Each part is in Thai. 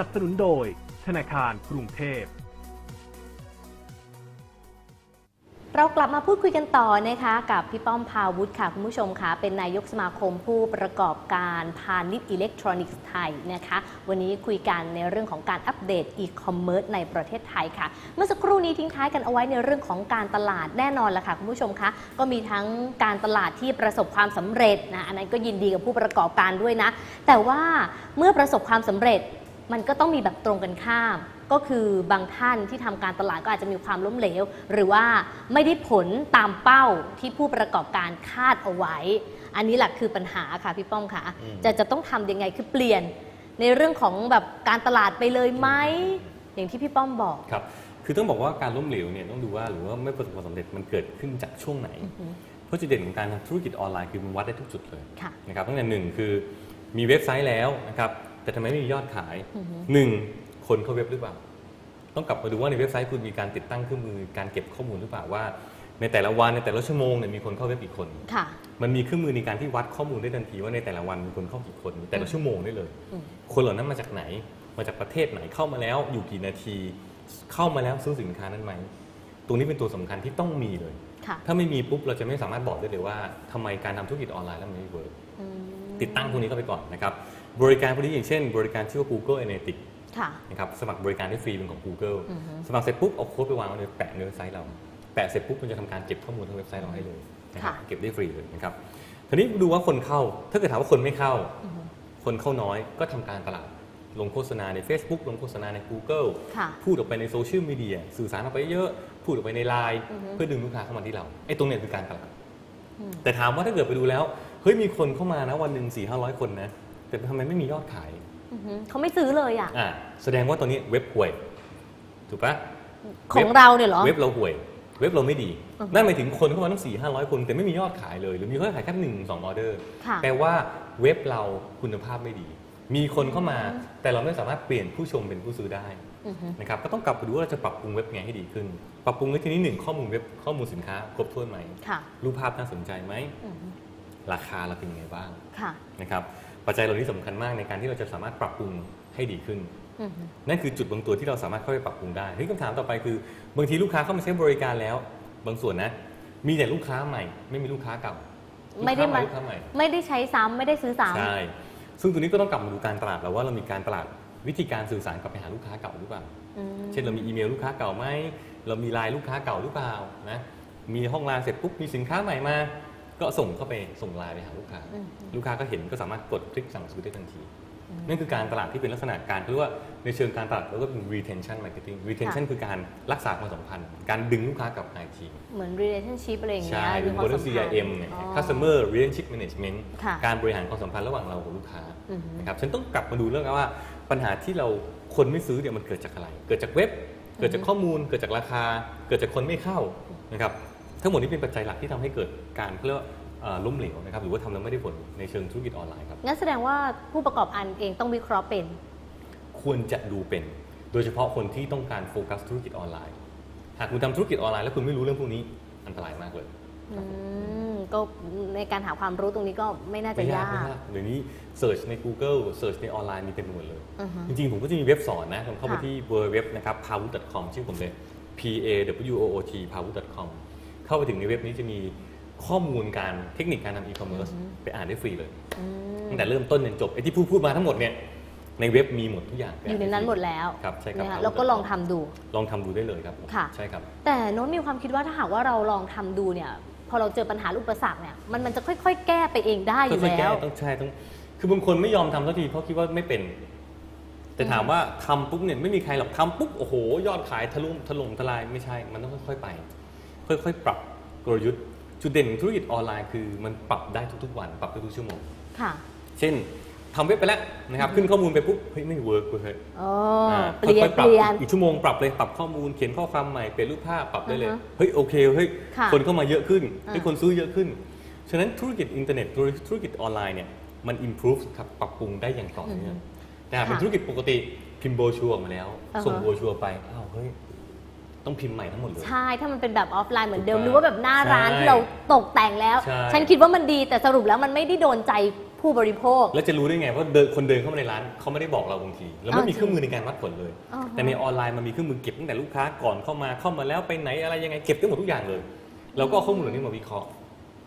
นับสนุนโดย ธนาคารกรุงเทพเรากลับมาพูดคุยกันต่อนะคะกับพี่ป้อมพาวุฒิค่ะ คุณผู้ชมค่ะ เป็นนายกสมาคมผู้ประกอบการพาณิชย์อิเล็กทรอนิกส์ไทยนะคะ วันนี้คุยกันในเรื่องของการอัปเดตอีคอมเมิร์ซในประเทศไทยค่ะ เมื่อสักครู่นี้ทิ้งท้ายกันเอาไว้ในเรื่องของการตลาดแน่นอนละค่ะ คุณผู้ชมคะก็มีทั้งการตลาดที่ประสบความสำเร็จนะอันนั้นก็ยินดีกับผู้ประกอบการด้วยนะ แต่ว่าเมื่อประสบความสำเร็จ มันก็ต้องมีแบบตรงกันข้าม ก็คือบางท่านที่ทำการตลาดก็อาจจะมีความล้มเหลว หรือว่าไม่ได้ผลตามเป้าที่ผู้ประกอบการคาดเอาไว้ อันนี้แหละคือปัญหาค่ะพี่ป้อมค่ะอืมจะจะต้องทำยังไงคือเปลี่ยนในเรื่องของแบบการตลาดไปเลยไหมอย่างที่พี่ป้อมบอกครับคือต้องบอกว่าการล้มเหลวเนี่ยต้องดูว่าหรือว่าไม่ประสบความสำเร็จมันเกิดขึ้นจากช่วงไหนอือฮึเพราะจุดเด่นของการทำธุรกิจออนไลน์คือมันวัดได้ทุกจุดเลยค่ะนะครับตั้งแต่หนึ่งคือมีเว็บไซต์แล้วนะครับ แต่ทำไมไม่มียอดขายอือฮึหนึ่งคนเข้าเว็บหรือเปล่า ต้องกลับมาดูว่าในเว็บไซต์คุณมีการติดตั้งเครื่องมือการเก็บข้อมูลหรือเปล่าว่า ในแต่ละวันในแต่ละชั่วโมงเนี่ยมีคนเข้าเว็บกี่คนค่ะมันมีเครื่องมือในการที่วัดข้อมูลได้ทันทีว่าในแต่ละวันมีคนเข้ากี่คน แต่ละชั่วโมงได้เลยอืมคนเหล่านั้นมาจากไหน มาจากประเทศไหนเข้ามาแล้วอยู่กี่นาที เข้ามาแล้วซื้อสินค้านั้นไหมตรงนี้เป็นตัวสำคัญที่ต้องมีเลยค่ะถ้าไม่มีปุ๊บเราจะไม่สามารถบอกได้เลยว่าทำไมการทำธุรกิจออนไลน์แล้วมันไม่เวิร์กอืมติดตั้งพวกนี้เข้าไปก่อนนะครับ บริการพวกนี้อย่างเช่น บริการชื่อว่า Google Analytics ค่ะนะครับสมัครบริการได้ฟรีเป็นของ Google อือฮึสมัครเสร็จปุ๊บเอาโค้ดไปวางไว้ในแปะในเว็บไซต์เรา แปะเสร็จปุ๊บมันจะทำการเก็บข้อมูลทั้งเว็บไซต์เราให้เลยนะครับค่ะเก็บได้ฟรีเลยนะครับทีนี้ดูว่าคนเข้าถ้าเกิดถามว่าคนไม่เข้าอือฮึคนเข้าน้อยก็ทำการตลาดลงโฆษณาใน Facebook ลงโฆษณาใน Google ค่ะพูดออกไปในโซเชียลมีเดียสื่อสารออกไปเยอะ พูดออกไปในไลน์อือฮึเพื่อดึงลูกค้าเข้ามาที่เราไอ้ตรงเนี้ยคือการตลาดอืมแต่ถามว่าถ้าเกิดไปดูแล้วเฮ้ยมีคนเข้ามานะวันหนึ่งสี่ห้าร้อยคนนะ แต่ทำไมไม่มียอดขายอือฮึเขาไม่ซื้อเลยอะ อ่าแสดงว่าตอนนี้เว็บห่วย ถูกปะ ของเราเนี่ยเหรอ เว็บเราห่วย เว็บเราไม่ดี อือฮึ นั่นหมายถึงคนเข้ามาตั้งสี่ห้าร้อยคน แต่ไม่มียอดขายเลย หรือมียอดขายแค่หนึ่งสองออเดอร์ ค่ะ แปลว่าเว็บเราคุณภาพไม่ดี มีคนเข้ามาอืมแต่เราไม่สามารถเปลี่ยนผู้ชมเป็นผู้ซื้อได้อือฮึนะครับ ก็ต้องกลับไปดูว่าเราจะปรับปรุงเว็บไงให้ดีขึ้น ปรับปรุงในที่นี้หนึ่งข้อมูลเว็บข้อมูลสินค้าครบถ้วนไหม ค่ะรูปภาพน่าสนใจไหม อือฮึราคาเราเป็นยังไงบ้างค่ะ นะครับ ปัจจัยเหล่านี้สำคัญมากในการที่เราจะสามารถปรับปรุงให้ดีขึ้นอือฮึนั่นคือจุดบางตัวที่เราสามารถเข้าไปปรับปรุงได้ที่คำถามต่อไปคือบางทีลูกค้าเข้ามาใช้บริการแล้ว บางส่วนนะ มีแต่ลูกค้าใหม่ ไม่มีลูกค้าเก่าไม่ได้ลูกค้าใหมาลูกค้าใหม่ไม่ได้ใช้ซ้ำไม่ได้ซื้อซ้ำใช่ซึ่งตัวนี้ก็ต้องกลับมาดูการตลาดเราว่าเรามีการตลาดวิธีการสื่อสารกลับไปหาลูกค้าเก่าหรือเปล่าอืมเช่นเรามีอีเมลลูกค้าเก่าไหมเรามีไลน์ลูกค้าเก่าหรือเปล่านะมีห้องไลน์เสร็จปุ๊บมีสินค้าใหม่มา ก็ส่งเข้าไปส่งไลน์ไปหาลูกค้าอืม ลูกค้าก็เห็นก็สามารถกดคลิกสั่งซื้อได้ทันที นั่นคือการตลาดที่เป็นลักษณะการเรียกว่าในเชิงการตลาดเราก็เป็น retention marketing retention คือการรักษาความสัมพันธ์ การดึงลูกค้ากลับมาอีกที เหมือน relationship อะไรอย่างเงี้ใช่ยหรือ ความบริสัษัมทพันธ์ CRM เนี่ย อ๋อ customer relationship management ค่ะการบริหารความสัมพันธ์ระหว่างเรากับลูกค้าอือฮึ นะครับฉันต้องกลับมาดูเรื่องว่าปัญหาที่เราคนไม่ซื้อเนี่ยมันเกิดจากอะไร เกิดจากเว็บ เกิดจากข้อมูล เกิดจากราคา เกิดจากคนไม่เข้านะครับ ทั้งหมดนี้เป็นปัจจัยหลักที่ทำให้เกิดการเขาเรียกว่าเอ่อล้มเหลวนะครับหรือว่าทำแล้วไม่ได้ผลในเชิงธุรกิจออนไลน์ครับงั้นแสดงว่าผู้ประกอบการเองต้องวิเคราะห์เป็น ควรจะดูเป็น โดยเฉพาะคนที่ต้องการโฟกัสธุรกิจออนไลน์ หากคุณทำธุรกิจออนไลน์แล้วคุณไม่รู้เรื่องพวกนี้อันตรายมากเลยอืมก็ในการหาความรู้ตรงนี้ก็ไม่น่าจะไม่ยากไม่ยากเดี๋ยวนี้เสิร์ชใน Google เสิร์ชในออนไลน์มีเต็มไปหมดเลยอือฮึจริงๆ ผมก็จะมีเว็บสอนนะผมเข้าไปค่ะที่ www นะครับ p a w u c o m ชื่อผมเลย p a w o o t p a w u c o m เข้าไปถึงในเว็บนี้จะมีข้อมูลการเทคนิคการทำอีคอมเมิร์ซไปอ่านได้ฟรีเลยอืมตั้งแต่เริ่มต้นจนจบไอ้ที่พูดพูดมาทั้งหมดเนี่ยในเว็บมีหมดทุกอย่างอยู่ในนั้นหมดแล้วครับใช่ครับนะคะ Power.com แล้วก็ลองทำดู ลองทำดูได้เลยครับค่ะใช่ครับ แต่โน้ตมีความคิดว่าถ้าหากว่าเราลองทำดูเนี่ย พอเราเจอปัญหาอุปสรรคเนี่ยมันมันจะค่อย ๆ แก้ไปเองได้อยู่ค่อยๆแล้แก้วต้องใช่ต้องคือบางคนไม่ยอมทำสักทีเพราะคิดว่าไม่เป็น แต่ถามว่าทำปุ๊บเนี่ยไม่มีใครหรอกทำปุ๊บโอ้โห ยอดขายทะลุถล่มทลายไม่ใช่ มันต้องค่อยๆไป ค่อยๆ ปรับกลยุทธ์จุดเด่นของธุรกิจออนไลน์คือมันปรับได้ทุกๆ วัน ปรับได้ทุกชั่วโมง ค่ะ เช่นทำเว็บไปแล้วนะครับขึ้นข้อมูลไปปุ๊บเฮ้ยไม่เวิร์กเว้ยอ๋ออ่าเปลี่ยนค่อๆปเปรับลี่ยน อีกชั่วโมงปรับเลยปรับข้อมูลเขียนข้อความใหม่เปลี่ยนรูปภาพปรับได้เลยอ่าฮะเฮ้ยโอเคเฮ้ยค่ะคนเข้ามาเยอะขึ้นอ่าเฮ้ยคนซื้อเยอะขึ้น ฉะนั้นธุรกิจอินเทอร์เน็ตธุรกิจออนไลน์เนี่ยมัน improve ครับปรับปรุงได้อย่างต่อเนื่องแต่หากเป็นค่ะธุรกิจปกติพิมพ์โบรชัวร์มาแล้ว อ่าฮะ ส่งโบรชัวร์ไปอ้าวเฮ้ย ต้องพิมพ์ใหม่ทั้งหมดเลย ใช่ ถ้ามันเป็นแบบออฟไลน์เหมือนเดิมถูกหรือว่าแบบหน้าร้านใช่ที่เราตกแต่งแล้ว ใช่ ฉันคิดว่ามันดีแต่สรุปแล้วมันไม่ได้โดนใจผู้บริโภค แล้วจะรู้ได้ไงว่าเดินคนเดินเข้ามาในร้านเขาไม่ได้บอกเราบางทีเราไม่อ้าวมีเครื่องมือในการวัดผลเลยอ่าฮะแต่ในออนไลน์มันมีเครื่องมือเก็บตั้งแต่ลูกค้าก่อนเข้ามาเข้ามาแล้วไปไหนอะไรยังไงเก็บได้หมดทุกอย่างเลยเราก็เอาข้อมูลเหล่านี้มาวิเคราะห์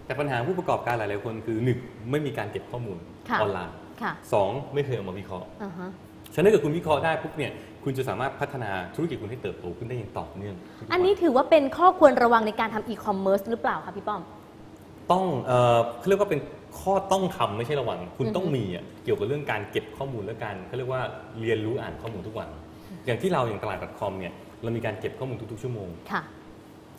แต่ปัญหาผู้ประกอบการหลายๆคนคือหนึ่งไม่มีการเก็บข้อมูลค่ะ ออนไลน์ค่ะสองไม่เคยเอามาวิเคราะห์ อ่าฮะ ฉะนั้นถ้าเกิดคุณวิเคราะห์ได้ปุ๊บเนี่ย คุณจะสามารถพัฒนาธุรกิจคุณให้เติบโตขึ้นได้อย่างต่อเนื่องทุกๆวั อันนี้ถือว่าเป็นข้อควรระวังในการทำอีคอมเมิร์ซหรือเปล่าคะพี่ป้อม ต้องเอ่อเขาเรียกว่าเป็นข้อต้องทำไม่ใช่ระวังคุณอือฮึต้องมีอะเกี่ยวกับเรื่องการเก็บข้อมูลและการเขาเรียกว่าเรียนรู้อ่านข้อมูลทุกวัน อย่างที่เราอย่างตลาด .com เนี่ยเรามีการเก็บข้อมูลทุกๆชั่วโมง ค่ะ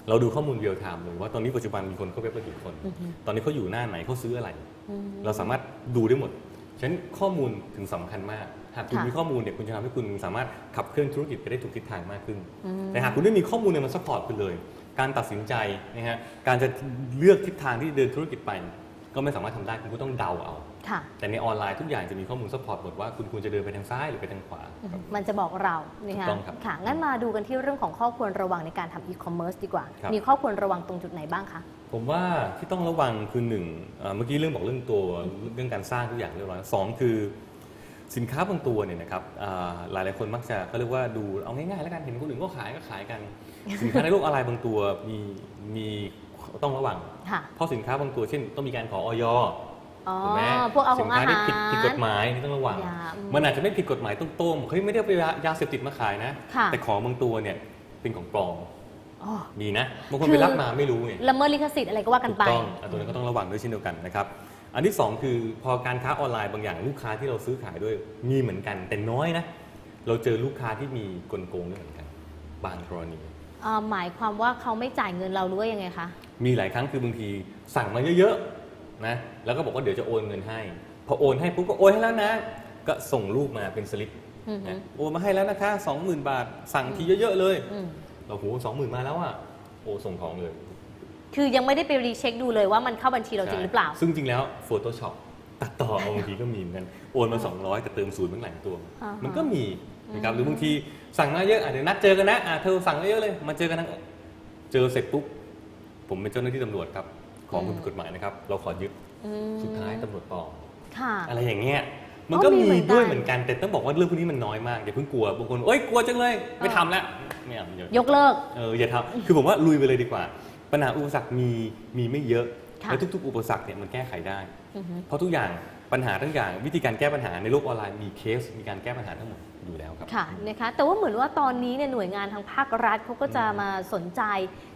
เราดูข้อมูลเรียลไทม์เลยว่าตอนนี้ปัจจุบันมีคนเข้าเว็บเรากี่คน อือฮึ ตอนนี้เขาอยู่หน้าไหนเขาซื้ออะไร อืม เราสามารถดูได้หมด ฉะนั้นข้อมูลถึงสำคัญมาก หากคุณค่ะมีข้อมูลเนี่ยคุณจะทำให้คุณสามารถขับเคลื่อนธุรกิจไปได้ถูกทิศทางมากขึ้นอืมแต่หากคุณไม่มีข้อมูลเนี่ยมันซัพพอร์ตคุณเลย การตัดสินใจนะฮะการจะเลือกทิศทางที่เดินธุรกิจไป ก็ไม่สามารถทำได้คุณก็ต้องเดาเอาค่ะแต่ในออนไลน์ทุกอย่างจะมีข้อมูลซัพพอร์ตหมดว่าคุณควรจะเดินไปทางซ้ายหรือไปทางขวา มันจะบอกเรานะถูคะกต้องครับค่ะ งั้นมาดูกันที่เรื่องของข้อควรระวังในการทำอีคอมเมิร์ซดีกว่าครับมีข้อควรระวังตรงจุดไหนบ้างคะ ผมว่าที่ต้องระวังคือหนึ่งเอ่อเมื่อกี้เรื่องบอกเรื่องตัวเรื่องการสร้างทุกอย่างเรียบร้อยสองคือ สินค้าบางตัวเนี่ยนะครับอ่าหลายหลายๆคนมักจะเขาเรียกว่าดูเอาง่ายๆแล้วกันเห็นคนอื่นก็ขายก็ขายกัน สินค้าในโลกออนไลน์บางตัวมีมีต้องระวังค่ะเพราะสินค้าบางตัวเช่น ต้องมีการขอออยอ๋อถูกไหมพวกเอาขสิองนอาค้าหารที่ผิดผิดกฎหมายนี่ต้องระวังยาอืมมันอาจจะไม่ผิดกฎหมายตรงๆเฮ้ยไม่ได้เอาไปยาเสพติดมาขายนะค่ะแต่ของบางตัวเนี่ยเป็นของปลอมอ๋อมีนะบางคนคือไปรับมาไม่รู้ไงละเมิดลิขสิทธิ์อะไรก็ว่ากันไปถูต้องอันตัวนั้นก็ต้องระวังด้วยเช่นเดียวกันนะครับ อันที่สองคือพอการค้าออนไลน์บางอย่างลูกค้าที่เราซื้อขายด้วยมีเหมือนกัน แต่น้อยนะ เราเจอลูกค้าที่มีกลโกงด้วยเหมือนกัน บางกรณีเอ่อหมายความว่าเขาไม่จ่ายเงินเราหรือว่ายังไงคะ มีหลายครั้งคือบางทีสั่งมาเยอะๆนะแล้วก็บอกว่าเดี๋ยวจะโอนเงินให้ พอโอนให้ปุ๊บก็โอนให้แล้วนะ ก็ส่งรูปมาเป็นสลิปอือฮึนะโอนมาให้แล้วนะคะ20,000บาท สั่งทีเยอะๆเลยอืมเราโหสองหมื่นมาแล้วอะโอ้ส่งของเลย คือยังไม่ได้ไปรีเช็คดูเลยว่ามันเข้าบัญชีเราจริงหรือเปล่า ซึ่งจริงแล้ว Photoshop ตัดต่อเอาบางทีก็มีเหมือนกันโอนมา 200 แต่เติมศูนย์เบื้องหลังตัวอ่าฮะมันก็มีนะครับหรือบางทีสั่งมาเยอะอะเดี๋ยวนัดเจอกันนะอะเธอสั่งมาเยอะเลยมาเจอกันนะเจอเสร็จปุ๊บผมเป็นเจ้าหน้าที่ตำรวจครับของคุณผิดกฎหมายนะครับ เราขอยึดอืมสุดท้ายตำรวจปลอมค่ะอะไรอย่างเงี้ยมันอ๋อก็มีมีเหมือนกันด้วยเหมือนกันแต่ต้องบอกว่าเรื่องพวกนี้มันน้อยมากอย่าเพิ่งกลัวบางคนเอ้ยกลัวจังเลย ไม่ทำแล้วไม่เอาอย่ายกเลิกเอออย่าทำคือผมว่าลุยไปเลยดีกว่า ปัญหาอุปสรรคมีมีไม่เยอะค่ะและทุก ๆ อุปสรรคเนี่ยมันแก้ไขได้อือฮึเพราะทุกอย่างปัญหาทั้งอย่างวิธีการแก้ปัญหาในโลกออนไลน์มีเคส มีการแก้ปัญหาทั้งหมดอยู่แล้วครับค่ะนะคะแต่ว่าเหมือนว่าตอนนี้เนี่ยหน่วยงานทางภาครัฐเขาก็จะมาสนใจ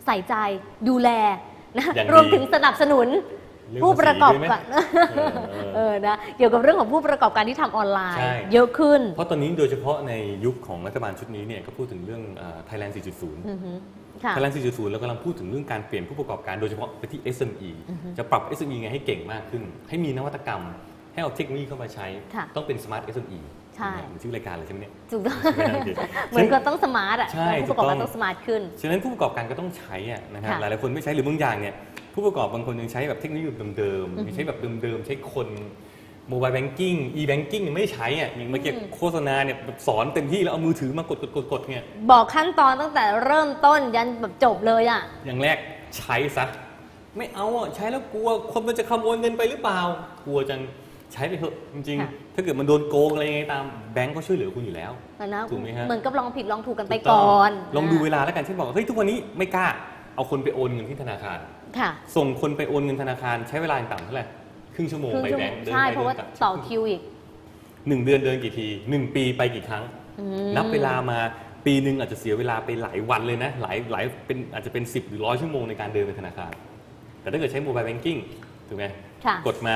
ใส่ใจดูแลนะอย่างดีรวมถึงสนับสนุนเรื่องผู้ประกอบภาษีด้วยไหมการเออเออเออนะเกี่ยวกับเรื่องของผู้ประกอบการที่ทำออนไลน์ใช่เยอะขึ้น เพราะตอนนี้โดยเฉพาะในยุคของรัฐบาลชุดนี้เนี่ยก็พูดถึงเรื่องอ่า Thailand 4.0 อือฮึค่ะ Thailand 4.0เรากำลังพูดถึงเรื่องการเปลี่ยนผู้ประกอบการโดยเฉพาะไปที่ SME จะปรับ SME ไงให้เก่งมากขึ้น ให้มีนวัตกรรม ให้เอาเทคโนโลยีเข้ามาใช้ค่ะต้องเป็น Smart SME ใช่เหมือนชื่อรายการเลยใช่ไหมเนี่ยถูกต้องไม่ได้โอเคเหมือนก็ต้องสมาร์ทอะใช่ผู้ประกอบการถูกต้องต้องสมาร์ทขึ้น ฉะนั้นผู้ประกอบการก็ต้องใช้อะนะฮะค่ะหลายๆคนไม่ใช้หรือบางอย่างเนี่ยผู้ประกอบบางคนยังใช้แบบเทคโนโลยีแบบเดิมอือฮึๆใช้แบบเดิมๆใช้คน โมบายแบงกิ้งอีแบงกิ้งไม่ใช้อะอย่างเมื่อกี้อืมโฆษณาเนี่ยแบบสอนเต็มที่แล้วเอามือถือมากดกดกดกดเนี่ยบอกขั้นตอนตั้งแต่เริ่มต้นยันแบบจบเลยอะ อย่างแรกใช้ซะ ไม่เอาอะใช้แล้วกลัวคนมันจะขโมยเงินไปหรือเปล่า กลัวจังใช้ไปเถอะจริงค่ะๆถ้าเกิดมันโดนโกงอะไรยังไงตามแบงก์ก็ช่วยเหลือคุณอยู่แล้วนะถูกไหมฮะเหมือนกับลองผิดลองถูกกันไปถูต้ก่งอน ลองดูเวลาแล้วกันเช่นบอกว่าเฮ้ยทุกวันนี้ไม่กล้า เอาคนไปโอนเงินที่ธนาคารค่ะส่งคนไปโอนเงินธนาคารใช้เวลาอย่างต่ำเท่าไหร่ค รึ่งชั่วโมงครึ่งไปชั่วแบโมงงค์เดินใช่ไปเพราะว่าดินกลับต่อคิวอีก หนึ่งเดือนเดินกี่ทีหนึ่งปีไปกี่ครั้ง อืม นับเวลามาปีหนึ่งอาจจะเสียเวลาไปหลายวันเลยนะหลายหลายเป็นอาจจะเป็น 10 หรือร้อยชั่วโมงในการเดินไปธนาคาร แต่ถ้าเกิดใช้โมบายแบงกิ้งถูกไหมค่ะ กดมา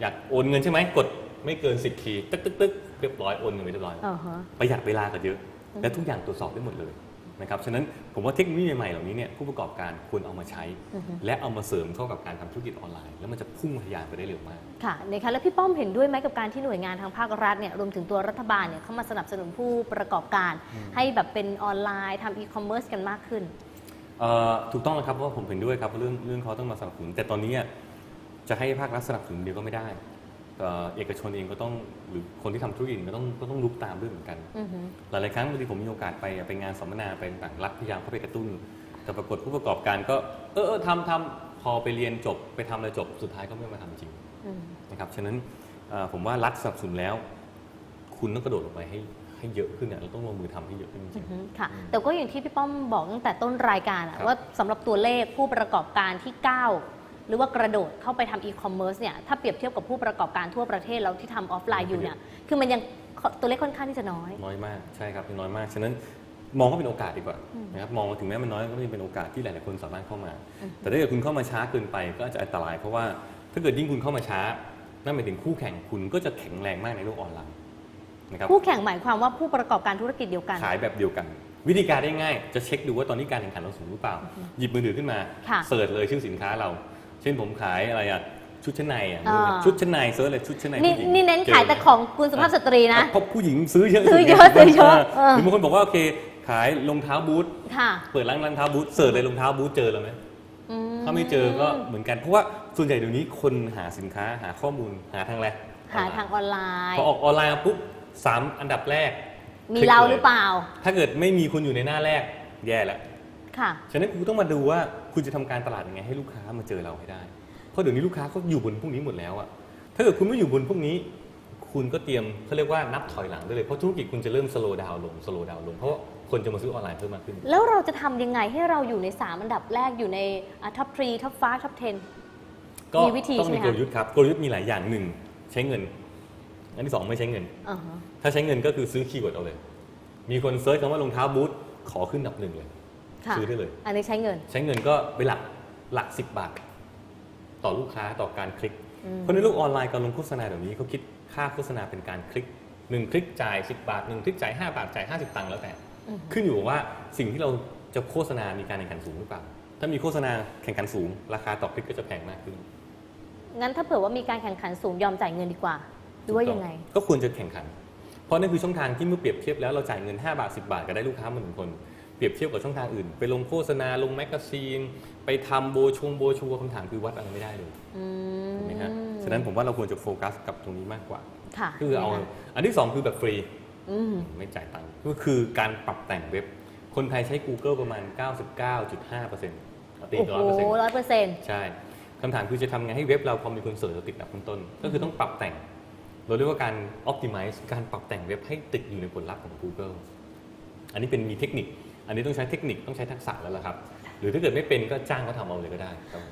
อยากโอนเงินใช่ไหมกดไม่เกิน 10ทีตึ๊กตึ๊กตึ๊กเรียบร้อยโอนเงินไปเรียบร้อย อ่าฮะ ประหยัดเวลากันเยอะ และทุกอย่างตรวจสอบได้หมดเลย นะครับฉะนั้นผมว่าเทคโนโลยีใหม่ๆเหล่านี้เนี่ยผู้ประกอบการควรเอามาใช้อือฮึและเอามาเสริมเข้ากับการทำธุรกิจออนไลน์ แล้วมันจะพุ่งทะยานไปได้เร็วมากค่ะนะคะแล้วพี่ป้อมเห็นด้วยไหมกับการที่หน่วยงานทางภาครัฐเนี่ยรวมถึงตัวรัฐบาลเนี่ยเข้ามาสนับสนุนผู้ประกอบการ ให้แบบเป็นออนไลน์ทำอีคอมเมิร์ซกันมากขึ้นเอ่อถูกต้องแล้วครับเพราะว่าผมเห็นด้วยครับว่าเรื่องเรื่องเขาต้องมาสนับสนุนแต่ตอนนี้จะให้ภาครัฐสนับสนุนเดียวก็ไม่ได้ เอ่อเอกชนเองก็ต้องหรือคนที่ทำธุรกิจก็ต้องก็ต้องลุกตามด้วยเหมือนกันอือฮึหลายๆครั้งบางทีผมมีโอกาสไปไปงานสัมมนาไปต่างรัฐพยายามเข้าไปกระตุ้น แต่ปรากฏผู้ประกอบการก็ เออเออทำทำพอไปเรียนจบไปทำอะไรจบสุดท้ายก็ไม่มาทำจริงอืมนะครับฉะนั้นเอ่อผมว่ารัฐสนับสนุนแล้ว คุณต้องกระโดดลงไปให้ให้เยอะขึ้นเนี่ยเราต้องลงมือทำให้เยอะขึ้นจอืริองฮึค่ะ แต่ก็อย่างที่พี่ป้อมบอกตั้งแต่ต้นรายการอะครับว่าสำหรับตัวเลขผู้ประกอบการที่ก้าว หรือว่ากระโดดเข้าไปทำอีคอมเมิร์ซเนี่ยถ้าเปรียบเทียบกับผู้ประกอบการทั่วประเทศแล้วที่ทำออฟไลน์อยู่เนี่ยคือมันยังตัวเลขค่อนข้างที่จะน้อย น้อยมากใช่ครับน้อยมากฉะนั้นมองว่าเป็นโอกาสดีกว่านะครับมองว่าถึงแม้มันน้อยก็เป็นโอกาสที่หลายๆคนสามารถเข้ามา แต่ถ้าเกิดคุณเข้ามาช้าเกินไปก็อาจจะอันตราย เพราะว่าถ้าเกิดยิ่งคุณเข้ามาช้า นั่นหมายถึงคู่แข่งคุณก็จะแข็งแรงมากในโลกออนไลน์นะครับคู่แข่งหมายความว่าผู้ประกอบการธุรกิจเดียวกันขายแบบเดียวกัน วิธีการได้ง่าย จะเช็คดูว่าตอนนี้การแข่งขันเราสูงหรือเปล่า หยิบมือถือขึ้นมาค่ะเสิร์ชเลยชื่อสินค้าเรา เช่นผมขายอะไรอะชุดชั้นในอะอ่า ชุดชั้นในเซิร์ชเลยชุดชั้นในนี่ผู้หญิงนี่เน้นขายแต่จของคุณสุภาพสตรีนะ เพราะผู้หญิงซื้อเยอะซื้อสุดเยอะซื้อเยอะเออ หรือบางคนบอกว่าโอเค ขายรองเท้าบูทค่ะเปิดร้านรองเท้าบูทเสิร์ชเลยรองเท้าบูทเจอแล้วไหม อืถ้าไม่เจอก็เหมือนกัน เพราะว่าส่วนใหญ่เดี๋ยวนี้คนหาสินค้าหาข้อมูลหาทางอะไรหาทางออนไลน์ พอออกออนไลน์มาปุ๊บสามอันดับแรกมีคลิกเราลยหรือเปล่า ถ้าเกิดไม่มีคุณอยู่ในหน้าแรก แย่แล้ว ค่ะ ฉะนั้นคุณต้องมาดูว่าคุณจะทำการตลาดยังไงให้ลูกค้ามาเจอเราให้ได้ เพราะเดี๋ยวนี้ลูกค้าเขาอยู่บนพวกนี้หมดแล้วอะถ้าเกิดคุณไม่อยู่บนพวกนี้ คุณก็เตรียมเขาเรียกว่านับถอยหลังได้เลย เพราะธุรกิจคุณจะเริ่มสโลว์ดาวลงสโลว์ดาวลง เพราะว่าคนจะมาซื้อออนไลน์เพิ่มมากขึ้น แล้วเราจะทำยังไงให้เราอยู่ใน 3 อันดับแรกอยู่ในท็อปทรีท็อป5ท็อป10ก็มีวิธีต้องใช่ไหมีมกคะลยุทธ์ครับกลยุทธ์มีหลายอย่างหนึ่งใช้เงิน อันที่สองไม่ใช้เงินอ่าฮะถ้าใช้เงินก็คือซื้อคีย์เวิร์ดเอาเลย มีคนเซิร์ชคำว่ารองเท้าบูทขอขึ้นอันดับหนึ่งเลย ค่ะซื้อได้เลย อันนี้ใช้เงิน ใช้เงินก็ไปหลักหลักสิบบาท ต่อลูกค้าต่อการคลิกอืมเพราะในโลกออนไลน์การลงโฆษณาเดี๋ยวนี้เขาคิดค่าโฆษณาเป็นการคลิกหนึ่งคลิกจ่าย 10 บาทหนึ่งคลิกจ่าย 5 บาทจ่าย 50 ตังค์แล้วแต่อืมขึ้นอยู่กับว่าสิ่งที่เราจะโฆษณามีการแข่งขันสูงหรือเปล่า ถ้ามีโฆษณาแข่งขันสูง ราคาต่อคลิกก็จะแพงมากขึ้น งั้นถ้าเผื่อว่ามีการแข่งขันสูงยอมจ่ายเงินดีกว่า หรือว่ายังไง ก็ควรจะแข่งขัน เพราะนั่นคือช่องทางที่เมื่อเปรียบเทียบแล้วเราจ่ายเงิน 5 บาท 10 บาทก็ได้ลูกค้ามาหนึ่งคน เปรียบเทียบกับช่องทางอื่น ไปลงโฆษณาลงแมกกาซีน ไปทำโบชงโบชัวคำถามคือวัดอะไรไม่ได้เลยอืมถูกไหมฮะฉะนั้นผมว่าเราควรจะโฟกัสกับตรงนี้มากกว่าค่ะคือเอานะคะอันที่สองคือแบบฟรีอืมไม่จ่ายตังค์ก็คือการปรับแต่งเว็บ คนไทยใช้ Google ประมาณ 99.5%ตีโอ้ร้อยเปอร์โหเซ็นต์ร้อยเปอร์เซ็นต์ใช่คำถามคือจะทำไงให้เว็บเราพอมีคนเสิร์ชเราติดอันดับต้นๆก็คือต้องปรับแต่ง เราเรียกว่าการ optimize การปรับแต่งเว็บให้ติดอยู่ในผลลัพธ์ของ Google อันนี้เป็นมีเทคนิค อันนี้ต้องใช้เทคนิคต้องใช้ทักษะแล้วล่ะครับ หรือถ้าเกิดไม่เป็นก็จ้างเขาทำเอาเลยก็ได้ครับ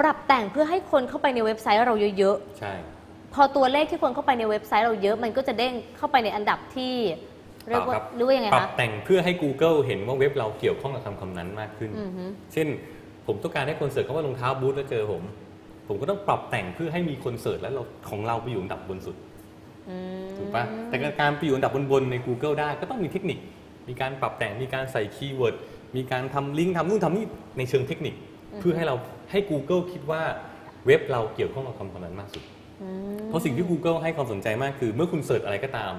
ปรับแต่งเพื่อให้คนเข้าไปในเว็บไซต์เราเยอะใช่ ๆ พอตัวเลขที่คนเข้าไปในเว็บไซต์เราเยอะ มันก็จะเด้งเข้าไปในอันดับที่เรียกว่าครับ หรือว่ายังไงปรับคะแต่งเพื่อให้ Google เห็นว่าเว็บเราเกี่ยวข้องกับคำคำนั้นมากขึ้น อือฮึเช่น ผมต้องการให้คนเสิร์ชคำว่ารองเท้าบูทแล้วเจอผม ผมก็ต้องปรับแต่งเพื่อให้มีคนเสิร์ชแล้วเราของเราไปอยู่อันดับบนสุด อืม ถูกปะแต่การไปอยู่อันดับบนๆใน Google ได้ก็ต้องมีเทคนิค มีการปรับแต่งมีการใส่คีย์เวิร์ดมีการทำลิงก์ทำนู่นทำนี่ในเชิงเทคนิค เพื่อให้เราให้ Google คิดว่าเว็บเราเกี่ยวข้องกับคำคำนั้นมากสุดอืมเพราะสิ่งที่ Google ให้ความสนใจมากคือ เมื่อคุณเสิร์ชอะไรก็ตาม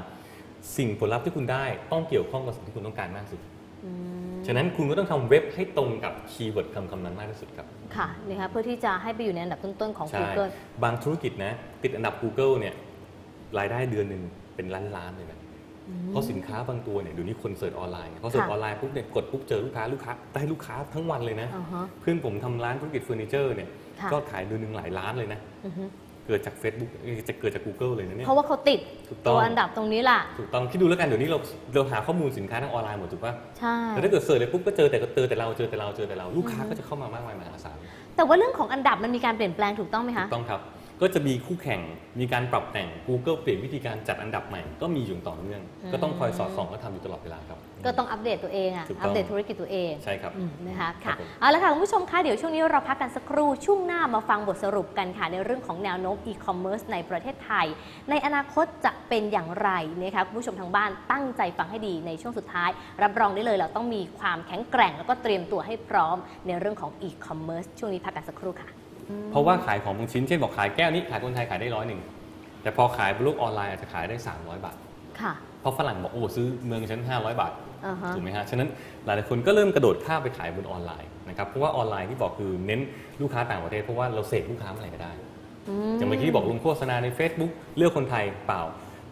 สิ่งผลลัพธ์ที่คุณได้ต้องเกี่ยวข้องกับสิ่งที่คุณต้องการมากสุดอืมฉะนั้นคุณก็ต้องทำเว็บให้ตรงกับคีย์เวิร์ดคำคำนั้นมากที่สุดครับ ค่ะนะคะเพื่อที่จะให้ไปอยู่ในอันดับต้นๆของใช่ Google บางธุรกิจนะ ติดอันดับ Google เนี่ยรายได้เดือนหนึ่งเป็นล้านล้านๆเลยนะ เพราะสินค้าบางตัวเนี่ยเดี๋ยวนี้คนเสิร์ชออนไลน์พอเสิร์ชค่ะออนไลน์ปุ๊บเนี่ยกดปุ๊บเจอลูกค้าลูกค้าได้ลูกค้าทั้งวันเลยนะอ่าฮะเพื่อนผมทำร้านธุรกิจเฟอร์นิเจอร์เนี่ยค่ะก็ขายเดือนหนึ่งหลายล้านเลยนะอือฮึเกิดจาก Facebook เอ้ยจะเกิดจาก Google เลยนะเนี่ยเพราะว่าเขาติดถูกต้องตัวอันดับตรงนี้ล่ะถูกต้องคิดดูแล้วกันเดี๋ยวนี้เราเราหาข้อมูลสินค้าทางออนไลน์หมดถูกป่ะใช่แต่ถ้าเกิดเสิร์ชเลยปุ๊บก็เจอแต่ก็เจอแต่เราเจอแต่เราเจอแต่เราลูกค้าก็จะเข้ามามากมายมหาศาลแต่ว่าเรื่องของอันดับมันมีการเปลี่ยนแปลงถูกต้องไหมคะถูกต้องครับ ก็จะมีคู่แข่งมีการปรับแต่ง Google เปลี่ยนวิธีการจัดอันดับใหม่ ก็มีอยู่ต่อเนื่องอืมก็ต้องคอยสอดส่องและทำอยู่ตลอดเวลาครับ ก็ต้องอัปเดตตัวเองอะถูกต้องอัปเดตธุรกิจตัวเอง ใช่ครับอืมนะคะครัค่ะบผมเอาละค่ะ คุณผู้ชมคะเดี๋ยวช่วงนี้เราพักกันสักครู่ ช่วงหน้ามาฟังบทสรุปกันค่ะ ในเรื่องของแนวโน้มอีคอมเมิร์ซในประเทศไทย ในอนาคตจะเป็นอย่างไรนะคะคุณผู้ชมทางบ้านตั้งใจฟังให้ดีในช่วงสุดท้าย รับรองได้เลยเราต้องมีความแข็งแกร่ง แล้วก็เตรียมตัวให้พร้อมในเรื่องของอีคอมเมิร์ซช่วงนี้พักกันสักครู่ค่ะ เพราะว่าขายของบางชิ้นเช่นบอกขายแก้วนี้ขายคนไทยขายได้ร้อยหนึ่งแต่พอขายบนโลกออนไลน์อาจจะขายได้ 300 บาทค่ะเพราะฝรั่งบอกโอ้ซื้อเมืองฉัน500 บาทอ่าฮะถูกไหมฮะฉะนั้นหลายๆคนก็เริ่มกระโดดข้ามไปขายบนออนไลน์นะครับเพราะว่าออนไลน์ที่บอกคือเน้นลูกค้าต่างประเทศเพราะว่าเราเสกลูกค้าเมื่อไหร่ก็ได้อย่างเมื่อกี้ที่บอกลงโฆษณาใน Facebook เลือกคนไทยเปล่า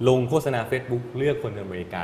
ลงโฆษณา Facebook เลือกคนอเมริกา